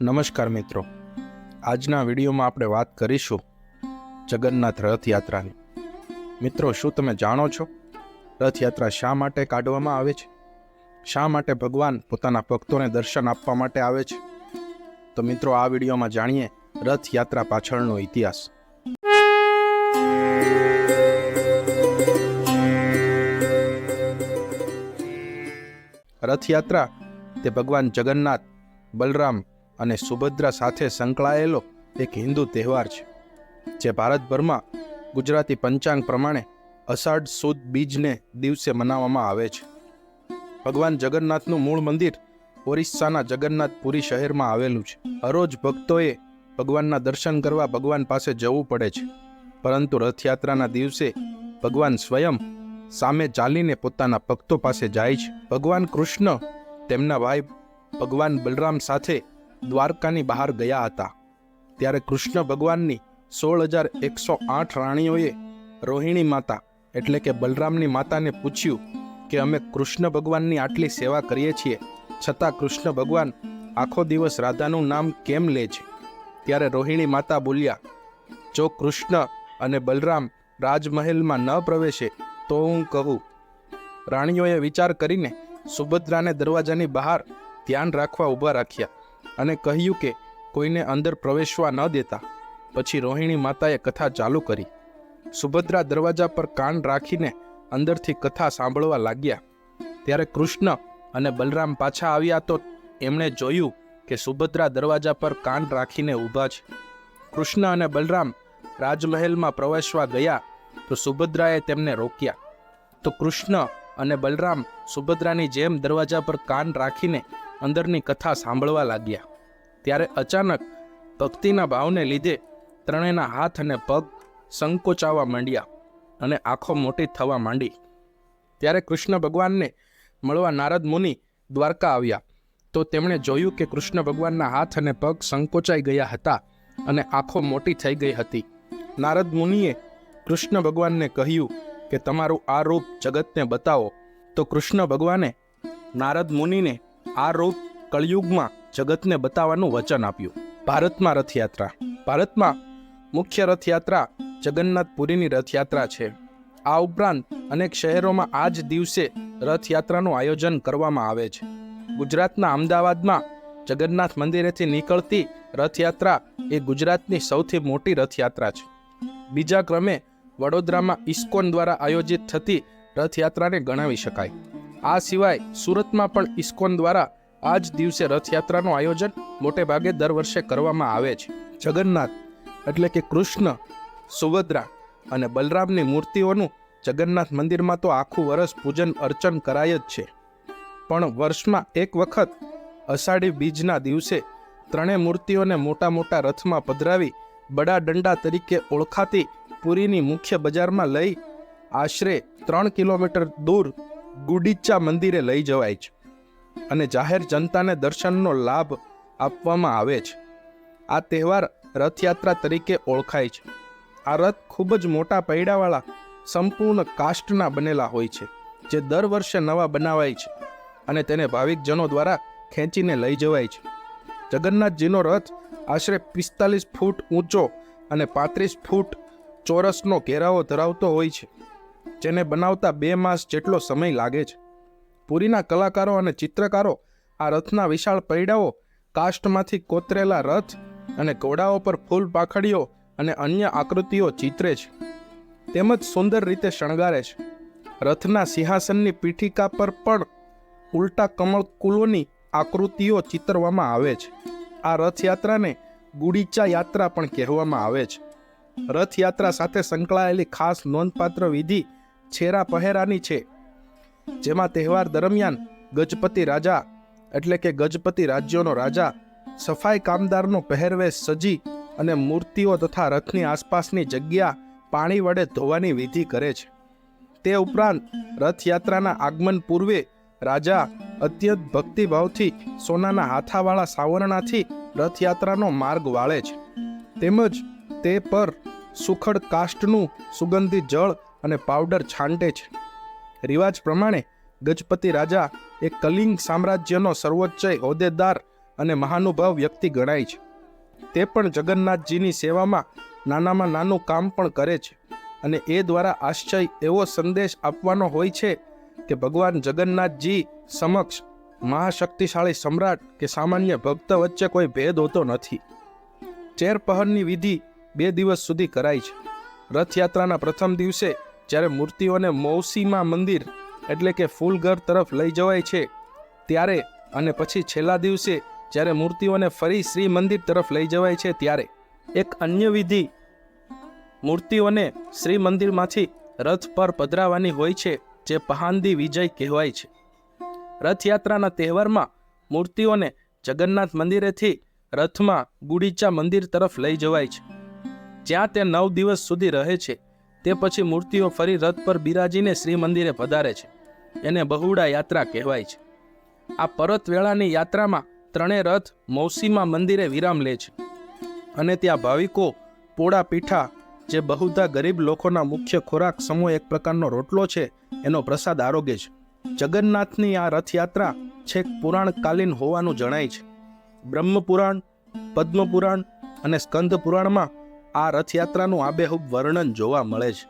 નમસ્કાર મિત્રો. આજના વિડીયોમાં આપણે વાત કરીશું જગન્નાથ રથયાત્રાની. મિત્રો, શું તમે જાણો છો? રથયાત્રા શા માટે કાઢવામાં આવે છે? શા માટે ભગવાન પોતાના ભક્તોને દર્શન આપવા માટે આવે છે? તો મિત્રો, આ વિડીયોમાં જાણીએ રથયાત્રા પાછળનો ઇતિહાસ. રથયાત્રા, તે ભગવાન જગન્નાથ, બલરામ અને સુભદ્રા સાથે સંકળાયેલો એક હિન્દુ તહેવાર છે, જે ભારતભરમાં ગુજરાતી પંચાંગ પ્રમાણે અષાઢ સુદ બીજને દિવસે મનાવવામાં આવે છે. ભગવાન જગન્નાથનું મૂળ મંદિર ઓરિસ્સાના જગન્નાથપુરી શહેરમાં આવેલું છે. હરોજ ભક્તોએ ભગવાનના દર્શન કરવા ભગવાન પાસે જવું પડે છે, પરંતુ રથયાત્રાના દિવસે ભગવાન સ્વયં સામે ચાલીને પોતાના ભક્તો પાસે જાય છે. ભગવાન કૃષ્ણ તેમના ભાઈ ભગવાન બલરામ સાથે દ્વારકાની બહાર ગયા હતા. ત્યારે કૃષ્ણ ભગવાનની સોળ હજાર એકસો આઠ રાણીઓએ રોહિણી માતા, એટલે કે બલરામની માતાને પૂછ્યું કે અમે કૃષ્ણ ભગવાનની આટલી સેવા કરીએ છીએ, છતાં કૃષ્ણ ભગવાન આખો દિવસ રાધાનું નામ કેમ લે છે? ત્યારે રોહિણી માતા બોલ્યા, જો કૃષ્ણ અને બલરામ રાજમહેલમાં ન પ્રવેશે, તો હું કહું. રાણીઓએ વિચાર કરીને સુભદ્રાને દરવાજાની બહાર ધ્યાન રાખવા ઊભા રાખ્યા. અને કહ્યું કે, કોઈને અંદર પ્રવેશવા ન દેતા. પછી રોહિણી માતાએ કથા ચાલુ કરી. સુભદ્રા દરવાજા પર કાન રાખીને અંદરથી કથા સાંભળવા લાગ્યા. ત્યારે કૃષ્ણ અને બલરામ પાછા આવ્યા તો એમણે જોયું કે સુભદ્રા દરવાજા પર કાન રાખીને ઊભા છે. કૃષ્ણ અને બલરામ રાજમહેલમાં પ્રવેશવા ગયા તો સુભદ્રાએ તેમને રોક્યા. તો કૃષ્ણ અને બલરામ સુભદ્રાની જેમ દરવાજા પર કાન રાખીને અંદરની કથા સાંભળવા લાગ્યા. ત્યારે અચાનક ભક્તિના ભાવને લીધે ત્રણેયના હાથ અને પગ સંકોચાવા માંડ્યા અને આંખો મોટી થવા માંડી. ત્યારે કૃષ્ણ ભગવાનને મળવા નારદ મુનિ દ્વારકા આવ્યા. તો તેમણે જોયું કે કૃષ્ણ ભગવાનના હાથ અને પગ સંકોચાઈ ગયા હતા અને આંખો મોટી થઈ ગઈ હતી. નારદ મુનિએ કૃષ્ણ ભગવાનને કહ્યું કે તમારું આ રૂપ જગતને બતાવો. તો કૃષ્ણ ભગવાને નારદ મુનિને આ રૂપ કળિયુગમાં જગતને બતાવવાનું વચન આપ્યું. ભારતમાં રથયાત્રા. ભારતમાં મુખ્ય રથયાત્રા જગન્નાથપુરીની રથયાત્રા છે. આ ઉપરાંત અનેક શહેરોમાં આ જ દિવસે રથયાત્રાનું આયોજન કરવામાં આવે છે. ગુજરાતના અમદાવાદમાં જગન્નાથ મંદિરેથી નીકળતી રથયાત્રા એ ગુજરાતની સૌથી મોટી રથયાત્રા છે. બીજા ક્રમે વડોદરામાં ઇસ્કોન દ્વારા આયોજિત થતી રથયાત્રાને ગણાવી શકાય. આ સિવાય સુરતમાં પણ ઇસ્કોન દ્વારા આ જ દિવસે રથયાત્રાનું આયોજન મોટે ભાગે દર વર્ષે કરવામાં આવે છે. જગન્નાથ એટલે કે કૃષ્ણ, સુભદ્રા અને બલરામની મૂર્તિઓનું જગન્નાથ મંદિરમાં તો આખું વર્ષ પૂજન અર્ચન કરાય જ છે. પણ વર્ષમાં એક વખત અષાઢી બીજના દિવસે ત્રણેય મૂર્તિઓને મોટા મોટા રથમાં પધરાવી બડા દંડા તરીકે ઓળખાતી પુરીની મુખ્ય બજારમાં લઈ આશરે ત્રણ કિલોમીટર દૂર ગુડીચા મંદિરે લઈ જવાય છે અને જાહેર જનતાને દર્શનનો લાભ આપવામાં આવે છે. આ તહેવાર રથયાત્રા તરીકે ઓળખાય છે. આ રથ ખૂબ જ મોટા પૈડાવાળા, સંપૂર્ણ કાષ્ટના બનેલા હોય છે, જે દર વર્ષે નવા બનાવાય છે અને તેને ભાવિકજનો દ્વારા ખેંચીને લઈ જવાય છે. જગન્નાથજીનો રથ આશરે પિસ્તાલીસ ફૂટ ઊંચો અને પાંત્રીસ ફૂટ ચોરસનો ઘેરાવો ધરાવતો હોય છે. જેને બનાવતા બે માસ જેટલો સમય લાગે છે. પુરીના કલાકારો અને ચિત્રકારો આ રથના વિશાળ પૈડાઓ, કાષ્ટમાંથી કોતરેલા રથ અને ઘોડાઓ પર ફૂલ પાખડીઓ અને અન્ય આકૃતિઓ ચિત્રે છે. તેમજ સુંદર રીતે શણગારે છે. રથના સિંહાસનની પીઠિકા પર પણ ઉલટા કમળ કુલોની આકૃતિઓ ચિતરવામાં આવે છે. આ રથયાત્રાને ગુડીચા યાત્રા પણ કહેવામાં આવે છે. રથયાત્રા સાથે સંકળાયેલી ખાસ નોંધપાત્ર વિધિ છેરા પહેરાની છે. જેમાં તહેવાર દરમિયાન ગજપતિ રાજા એટલે કે ગજપતિ રાજ્યોનો રાજા, સફાઈ કામદારનો પહેરવેશ સજી અને મૂર્તિઓ તથા રથની આસપાસની જગ્યા પાણી વડે ધોવાની વિધિ કરે છે. તે ઉપરાંત રથયાત્રાના આગમન પૂર્વે રાજા અત્યંત ભક્તિભાવથી સોનાના હાથાવાળા સાવરણાથી રથયાત્રાનો માર્ગ વાળે છે. તેમજ તે પર સુખડ કાષ્ટનું સુગંધિત જળ અને પાવડર છાંટે છે. રિવાજ પ્રમાણે, ગજપતિ રાજા એ કલિંગ સામ્રાજ્યનો સર્વોચ્ચ હોદ્દેદાર અને મહાનુભાવ વ્યક્તિ ગણાય છે. તે પણ જગન્નાથજીની સેવામાં નાનામાં નાનું કામ પણ કરે છે અને એ દ્વારા આશ્ચર્ય એવો સંદેશ આપવાનો હોય છે કે ભગવાન જગન્નાથજી સમક્ષ મહાશક્તિશાળી સમ્રાટ કે સામાન્ય ભક્ત વચ્ચે કોઈ ભેદ હોતો નથી. ચેરપહરની વિધિ બે દિવસ સુધી કરાય છે. રથયાત્રાના પ્રથમ દિવસે જ્યારે મૂર્તિઓને મૌસીમા મંદિર, એટલે કે ફૂલઘર તરફ લઈ જવાય છે, ત્યારે અને પછી છેલ્લા દિવસે જ્યારે મૂર્તિઓને ફરી શ્રી મંદિર તરફ લઈ જવાય છે, ત્યારે એક અન્ય વિધિ મૂર્તિઓને શ્રી મંદિરમાંથી રથ પર પધરાવવાની હોય છે, જે પહાંદી વિજય કહેવાય છે. રથયાત્રાના તહેવારમાં મૂર્તિઓને જગન્નાથ મંદિરેથી રથમાં ગુડીચા મંદિર તરફ લઈ જવાય છે, જ્યાં તે નવ દિવસ સુધી રહે છે. તે પછી મૂર્તિઓ ફરી રથ પર બિરાજીને શ્રી મંદિરે પધારે છે. એને બહુડા યાત્રા કહેવાય છે. આ પરત વેળાની યાત્રામાં ત્રણેય રથ મૌસીમા મંદિરે વિરામ લે છે. અને ત્યાં ભાવિકો, પોળા પીઠા, જે બહુધા ગરીબ લોકોના મુખ્ય ખોરાક સમૂહ એક પ્રકારનો રોટલો છે, એનો પ્રસાદ આરોગે છે. જગન્નાથની આ રથયાત્રા છેક પુરાણકાલીન હોવાનું જણાય છે. બ્રહ્મપુરાણ, પદ્મપુરાણ અને સ્કંદ પુરાણમાં આ રથયાત્રાનું આબેહૂબ વર્ણન જોવા મળે છે.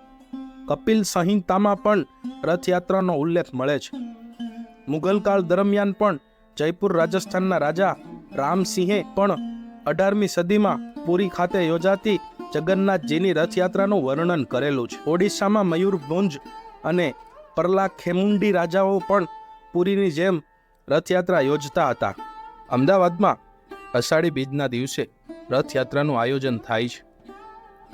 કપિલ સંહિતામાં પણ રથયાત્રાનો ઉલ્લેખ મળે છે. મુઘલકાળ દરમિયાન પણ જયપુર રાજસ્થાનના રાજા રામસિંહે પણ અઢારમી સદીમાં પુરી ખાતે યોજાતી જગન્નાથજીની રથયાત્રાનું વર્ણન કરેલું છે. ઓડિશામાં મયુરભુંજ અને પરલા ખેમુંડી રાજાઓ પણ પુરીની જેમ રથયાત્રા યોજતા હતા. અમદાવાદમાં અષાઢી બીજના દિવસે રથયાત્રાનું આયોજન થાય છે.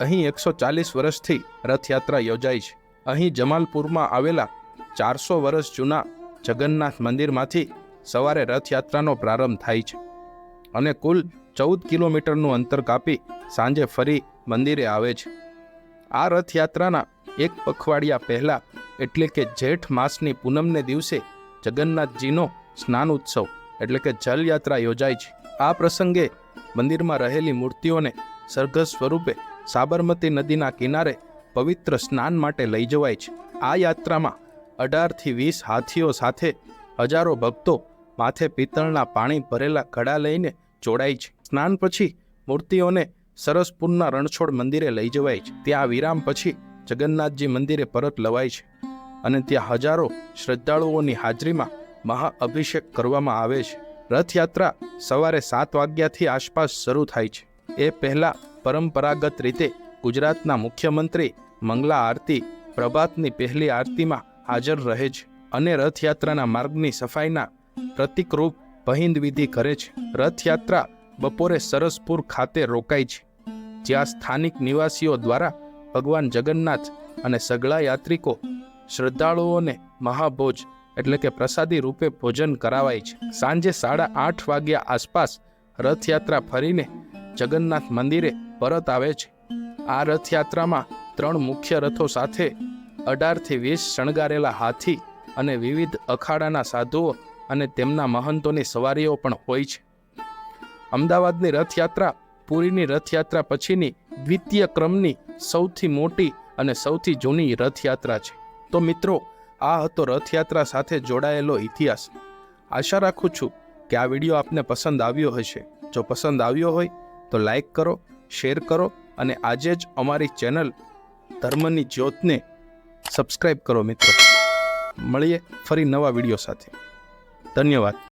અહીં એકસો ચાલીસ વર્ષથી રથયાત્રા યોજાય છે. અહીં જમાલપુરમાં આવેલા ચારસો વર્ષ જૂના જગન્નાથ મંદિરમાંથી સવારે રથયાત્રાનો પ્રારંભ થાય છે અને કુલ ચૌદ કિલોમીટરનું અંતર કાપી સાંજે ફરી મંદિરે આવે છે. આ રથયાત્રાના એક પખવાડિયા પહેલા એટલે કે જેઠ માસની પૂનમને દિવસે જગન્નાથજીનો સ્નાન ઉત્સવ એટલે કે જલયાત્રા યોજાય છે. આ પ્રસંગે મંદિરમાં રહેલી મૂર્તિઓને સરઘસ સ્વરૂપે સાબરમતી નદીના કિનારે પવિત્ર સ્નાન માટે લઈ જવાય છે. આ યાત્રામાં અઢારથી વીસ હાથીઓ સાથે હજારો ભક્તો માથે પિત્તળના પાણી ભરેલા ઘડા લઈને જોડાય છે. સ્નાન પછી મૂર્તિઓને સરસપુરના રણછોડ મંદિરે લઈ જવાય છે. ત્યાં વિરામ પછી જગન્નાથજી મંદિરે પરત લવાય છે અને ત્યાં હજારો શ્રદ્ધાળુઓની હાજરીમાં મહાઅભિષેક કરવામાં આવે છે. રથયાત્રા સવારે સાત વાગ્યાથી આસપાસ શરૂ થાય છે. એ પહેલા પરંપરાગત રીતે ગુજરાતના મુખ્યમંત્રી મંગલા આરતી પ્રભાતની પહેલી આરતીમાં હાજર રહે છે અને રથયાત્રાના માર્ગની સફાઈના પ્રતિકરૂપ વિધિ કરે છે. રથયાત્રા બપોરે સરસપુર ખાતે રોકાય છે, જ્યાં સ્થાનિક નિવાસીઓ દ્વારા ભગવાન જગન્નાથ અને સગળા યાત્રિકો શ્રદ્ધાળુઓને મહાભોજ એટલે કે પ્રસાદી રૂપે ભોજન કરાવાય છે. સાંજે સાડા આઠ વાગ્યા આસપાસ રથયાત્રા ફરીને જગન્નાથ મંદિરે પરત આવે છે. આ રથયાત્રામાં ત્રણ મુખ્ય રથો સાથે અઢારથી વીસ શણગારેલા હાથી અને વિવિધ અખાડાના સાધુઓ અને તેમના મહંતોની સવારીઓ પણ હોય છે. અમદાવાદની રથયાત્રા પુરીની રથયાત્રા પછીની દ્વિતીય ક્રમની સૌથી મોટી અને સૌથી જૂની રથયાત્રા છે. તો મિત્રો, આ હતો રથયાત્રા સાથે જોડાયેલો ઇતિહાસ. આશા રાખું છું કે આ વીડિયો આપને પસંદ આવ્યો હશે. જો પસંદ આવ્યો હોય તો લાઈક કરો શેર કરો અને આજે જ અમારી ચેનલ ધર્મની જ્યોતને સબસ્ક્રાઈબ કરો મિત્રો. મળીએ ફરી નવા વીડિયો સાથે. ધન્યવાદ.